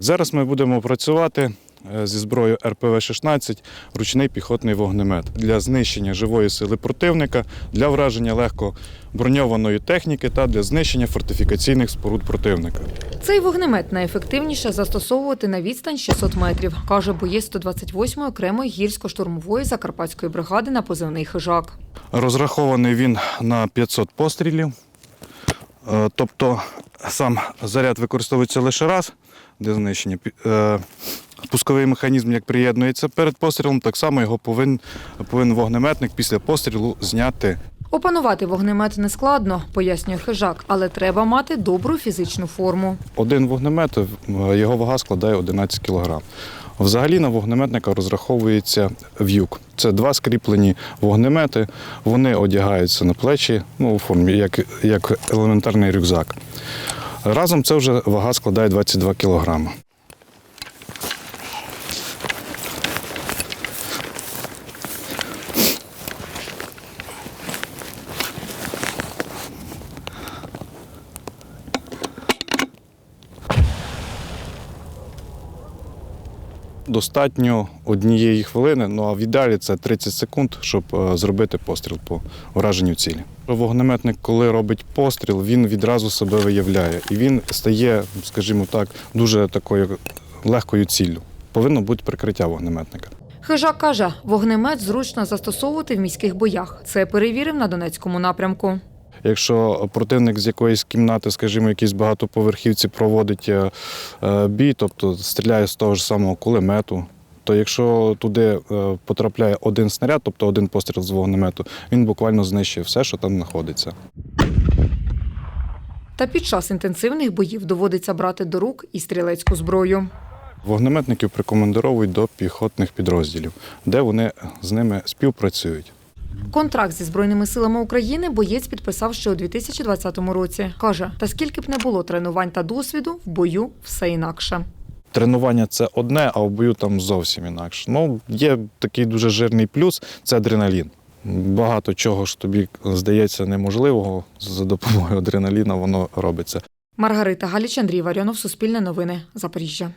Зараз ми будемо працювати е, зі зброєю РПВ-16 ручний піхотний вогнемет для знищення живої сили противника, для враження легко броньованої техніки та для знищення фортифікаційних споруд противника. Цей вогнемет найефективніше застосовувати на відстань 600 метрів, каже боєць 128-ї окремої гірсько-штурмової закарпатської бригади на позивний хижак. Розрахований він на 500 пострілів. Е, Тобто сам заряд використовується лише раз для знищення. Е, Пусковий механізм, як приєднується перед пострілом, так само його повинен, повинен вогнеметник після пострілу зняти. Опанувати вогнемет не складно, пояснює хижак, але треба мати добру фізичну форму. Один вогнемет, е, його вага складає 11 кг. Взагалі на вогнеметника розраховується в'юк. Це два скріплені вогнемети. Вони одягаються на плечі ну, у формі, як, як елементарний рюкзак. Разом це вже вага складає 22 кг. Достатньо однієї хвилини, ну а в ідеалі це 30 секунд, щоб е, зробити постріл по ураженню цілі. Вогнеметник, коли робить постріл, він відразу себе виявляє і він стає, скажімо так, дуже такою легкою ціллю. Повинно бути прикриття вогнеметника. Хижак каже, вогнемет зручно застосовувати в міських боях. Це перевірив на Донецькому напрямку. Якщо противник з якоїсь кімнати, скажімо, якісь багатоповерхівці проводить е, е, бій, тобто стріляє з того ж самого кулемету, то якщо туди е, потрапляє один снаряд, тобто один постріл з вогнемету, він буквально знищує все, що там знаходиться. Та під час інтенсивних боїв доводиться брати до рук і стрілецьку зброю. Вогнеметників прикомандировують до піхотних підрозділів, де вони з ними співпрацюють. Контракт зі збройними силами України боєць підписав ще у 2020 році. каже, та скільки б не було тренувань та досвіду, в бою все інакше. Тренування це одне, а в бою там зовсім інакше. Ну, є такий дуже жирний плюс це адреналін. Багато чого ж тобі здається неможливого за допомогою адреналіна воно робиться. Маргарита Галіч, Андрій Варіонов, Суспільне новини, Запоріжжя.